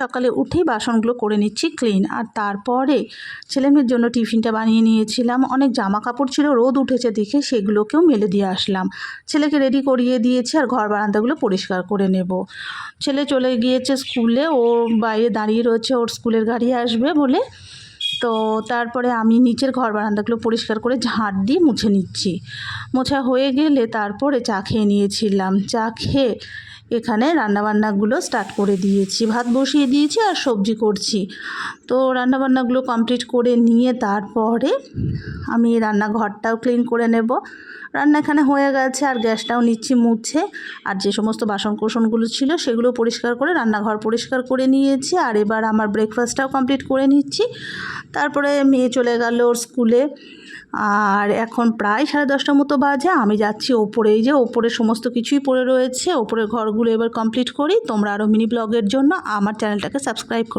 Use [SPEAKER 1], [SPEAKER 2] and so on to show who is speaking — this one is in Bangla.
[SPEAKER 1] সকালে উঠেই বাসনগুলো করে নিচ্ছি ক্লিন আর তারপরে ছেলেমেয়ের জন্য টিফিনটা বানিয়ে নিয়েছিলাম। অনেক জামা কাপড় ছিল, রোদ উঠেছে দেখে সেগুলোকেও মেলে দিয়ে আসলাম। ছেলেকে রেডি করিয়ে দিয়েছি আর ঘর বারান্দাগুলো পরিষ্কার করে নেব। ছেলে চলে গিয়েছে স্কুলে ও বাইরে দাঁড়িয়ে রয়েছে, ওর স্কুলের গাড়ি আসবে বলে তো তারপরে আমি নিচের ঘর বারান্দাগুলো পরিষ্কার করে ঝাঁট দিয়ে মুছে নিচ্ছি। মোছা হয়ে গেলে তারপরে চা খেয়ে নিয়েছিলাম। চা খেয়ে এখানে রান্নাবান্নাগুলো স্টার্ট করে দিয়েছি। ভাত বসিয়ে দিয়েছি আর সবজি করছি। তো রান্নাবান্নাগুলো কমপ্লিট করে নিয়ে তারপরে আমি রান্নাঘরটাও ক্লিন করে নেব। রান্না এখানে হয়ে গেছে আর গ্যাসটাও নিচ্ছি মুছে। আর যে সমস্ত বাসন কোসনগুলো ছিল সেগুলো পরিষ্কার করে রান্নাঘর পরিষ্কার করে নিয়েছি। আর এবার আমার ব্রেকফাস্টটাও কমপ্লিট করে নিচ্ছি। তারপরে মেয়ে চলে গেল ওর স্কুলে। আর এখন প্রায় সাড়ে দশটার মতো বাজে। আমি যাচ্ছি ওপরে যে ওপরে সমস্ত কিছুই পড়ে রয়েছে। ওপরে ঘরগুলো এবার কমপ্লিট করি। তোমরা আরও মিনি ব্লগের জন্য আমার চ্যানেলটাকে সাবস্ক্রাইব করো।